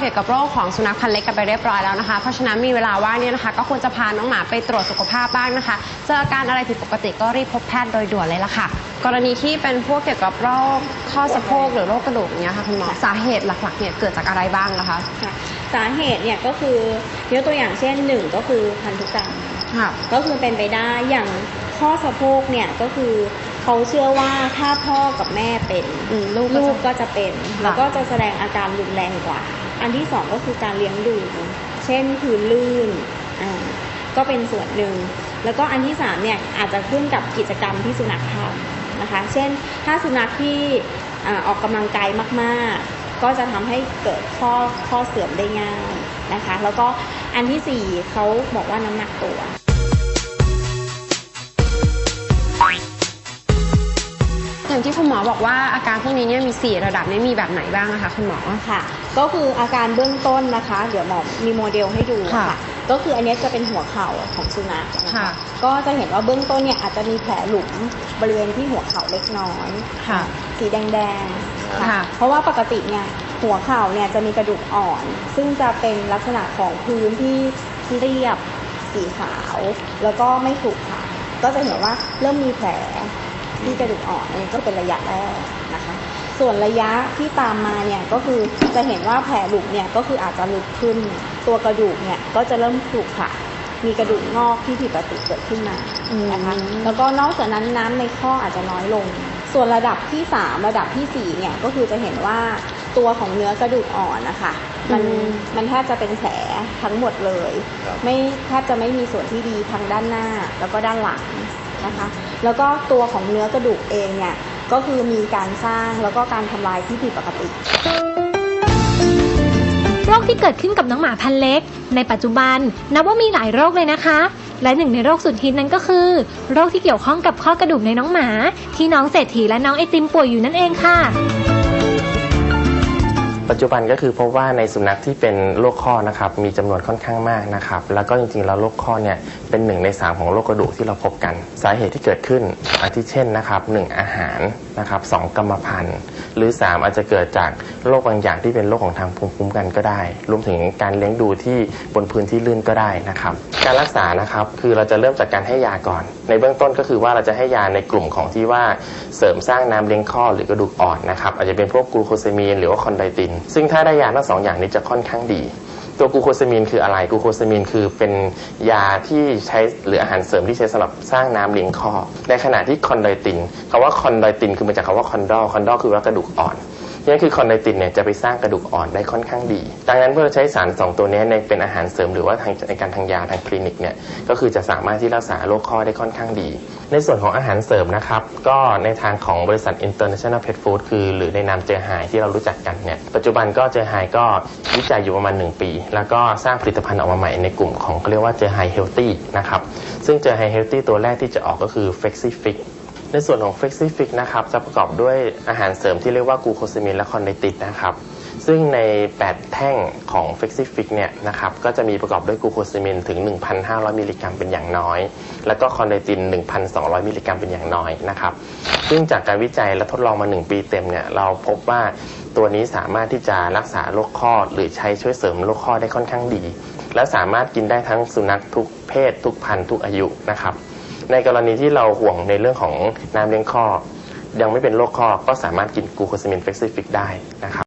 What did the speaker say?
เกี่ยวกับโรคของสุนัขพันธุ์เล็กกันไปเรียบร้อยแล้วนะคะ เพราะฉะนั้นมีเวลาว่างเนี่ยนะคะ ก็ควรจะพาน้องหมาไปตรวจสุขภาพบ้างนะคะ เจออาการอะไรผิดปกติก็รีบพบแพทย์โดยด่วนเลยละค่ะ กรณีที่เป็นพวกเกี่ยวกับโรคข้อสะโพกหรือโรคกระดูกอย่างเงี้ยค่ะคุณหมอสาเหตุหลักๆเนี่ยเกิดจากอะไรบ้างนะคะ ค่ะสาเหตุเนี่ยก็คือยกตัวอย่างเช่นหนึ่งก็คือพันธุกรรม ค่ะ ก็คือเป็นไปได้อย่างข้อสะโพกเนี่ยก็คือเขาเชื่อว่าถ้าพ่อกับแม่เป็นอืมลูกก็ลูจะกก็จะเป็นค่ะแล้วก็จะแสดงอาการรุนแรงกว่า อันที่สองก็คือการเลี้ยงดูเช่นพื้นลื่นอ่าก็เป็นส่วนหนึ่ง แล้วก็อันที่สามเนี่ยอาจจะขึ้นกับกิจกรรมที่สุนัขทำนะคะ เช่นถ้าสุนัขที่อออกกำลังกายมากๆ ก็จะทำให้เกิดข้อข้อเสื่อมได้ง่ายนะคะ แล้วก็อันที่สี่เขาบอกว่าน้ำหนักตัว ที่คุณหมอบอกว่าอาการพวกนี้เนี่ยมี 4 ระดับนี้มีแบบไหนบ้างนะคะคุณหมอ ค่ะ ก็คืออาการเบื้องต้นนะคะ เดี๋ยวหมอมีโมเดลให้ดูค่ะ ค่ะ ก็คืออันเนี้ยจะเป็นหัวเข่าของสุนัขนะค่ะ คะ ก็จะเห็นว่าเบื้องต้นเนี่ยอาจจะมีแผลหลุมบริเวณที่หัวเข่าเล็กน้อย ค่ะ สีแดงๆค่ะเพราะว่าปกติเนี่ยหัวเข่าเนี่ยจะมีกระดูกอ่อน ซึ่งจะเป็นลักษณะของพื้นที่เรียบสีขาว แล้วก็ไม่ขรุขระก็จะเห็นว่าเริ่มมีแผล ที่กระดูกอ่อนอันนี้ก็เป็นระยะแรกนะคะ ส่วนระยะที่ตามมาเนี่ยก็คือจะเห็นว่าแผลหลุมเนี่ยก็คืออาจจะลึกขึ้น ตัวกระดูกเนี่ยก็จะเริ่มขรุขระมีกระดูกงอกที่ผิดปกติเกิดขึ้นมานะคะอืมแล้วก็นอกจากนั้นน้ำในข้ออาจจะน้อยลง ส่วนระดับที่ 3 ระดับทีสี่ 4 เนี่ยก็คือจะเห็นว่าตัวของเนื้อกระดูกอ่อนนะคะมันอืมมันแทบจะเป็นแผลทั้งหมดเลย ไม่แทบจะไม่มีส่วนที่ดีทางด้านหน้าแล้วก็ด้านหลัง นะคะ แล้วก็ตัวของเนื้อกระดูกเองเนี่ยก็คือมีการสร้างแล้วก็การทำลายที่ผิดปกติโรคที่เกิดขึ้นกับน้องหมาพันธุ์เล็ก ในปัจจุบันนับว่ามีหลายโรคเลยนะคะ และหนึ่งในโรคสุดฮิตนั้นก็คือ โรคที่เกี่ยวข้องกับข้อกระดูกในน้องหมา ที่น้องเศรษฐีและน้องไอติมป่วยอยู่นั่นเองค่ะ ปัจจุบันก็คือพบว่าในสุนัขที่เป็นโรคข้อนะครับมีจำนวนค่อนข้างมากนะครับแล้วก็จริงๆแล้วโรคข้อเนี่ยเป็นหนึ่งในสามของโรคกระดูกที่เราพบกัน สาเหตุที่เกิดขึ้นอาทิเช่นนะครับหนึ่งอาหารนะครับสองกรรมพันธุ์ หรือ 3 อาจจะเกิดจากโรคบางอย่างที่เป็นโรคของทางภูมิคุ้มกันก็ได้ รวมถึงการเลี้ยงดูที่บนพื้นที่ลื่นก็ได้นะครับการรักษานะครับคือเราจะเริ่มจากการให้ยาก่อน ในเบื้องต้นก็คือว่าเราจะให้ยาในกลุ่มของที่ว่าเสริมสร้างน้ำเลี้ยงข้อหรือกระดูกอ่อนนะครับอาจจะเป็นพวกกลูโคซามีนหรือว่าคอนไดตินซึ่งถ้าได้ยาทั้งสองอย่างนี้จะค่อนข้างดี ตัวกูโคซามีนคืออะไรกูโคซามีนคือเป็นยาที่ใช้หรืออาหารเสริมที่ใช้สำหรับสร้างน้ำเลี้ยงข้อในขณะที่คอนโดตินคำว่าคอนโดตินคือมาจากคำว่าคอนดอลคอนดอลคือว่ากระดูกอ่อน นี่คือคอนไดตินเนี่ยจะไปสร้างกระดูกอ่อนได้ค่อนข้างดี ดังนั้นเมื่อเราใช้สาร 2 ตัวนี้ในเป็นอาหารเสริมหรือว่าทางในการทางยาทางคลินิกเนี่ยก็คือจะสามารถที่รักษาโรคข้อได้ค่อนข้างดี ในส่วนของอาหารเสริมนะครับก็ในทางของบริษัท International Pet Food คือหรือในนามเจอไฮที่เรารู้จักกันเนี่ยปัจจุบันก็เจอไฮก็วิจัยอยู่ประมาณ 1 ปี แล้วก็สร้างผลิตภัณฑ์ออกมาใหม่ในกลุ่มของเขาเรียกว่าเจอไฮเฮลตี้นะครับซึ่งเจอไฮเฮลตี้ตัวแรกที่จะออกก็คือ Flexifix ในส่วนของ f l e x i f i x นะครับจะประกอบด้วยอาหารเสริมที่เรียกว่ากลูโคซามินและคอนไดติดนะครับซึ่งใน 8 แท่งของ f l e x i f i x เนี่ยนะครับก็จะมีประกอบด้วยกลูโคซามินถึง 1,500 มิลลิกรัมเป็นอย่างน้อย แล้วก็คอนไดติน 1,200 มิลลิกรัมเป็นอย่างน้อยนะครับซึ่งจากการวิจัยและทดลองมา 1 ปีเต็มเนี่ยเราพบว่าตัวนี้สามารถที่จะรักษาโรคข้อหรือใช้ช่วยเสริมโรคข้อได้ค่อนข้างดี และสามารถกินได้ทั้งสุนัขทุกเพศ ทุกพันธุ์ทุกอายุนะครับ ในกรณีที่เราห่วงในเรื่องของน้ำเลี้ยงข้อ ยังไม่เป็นโรคข้อก็สามารถกินกูโคซามินเฟกซิฟิกได้นะครับ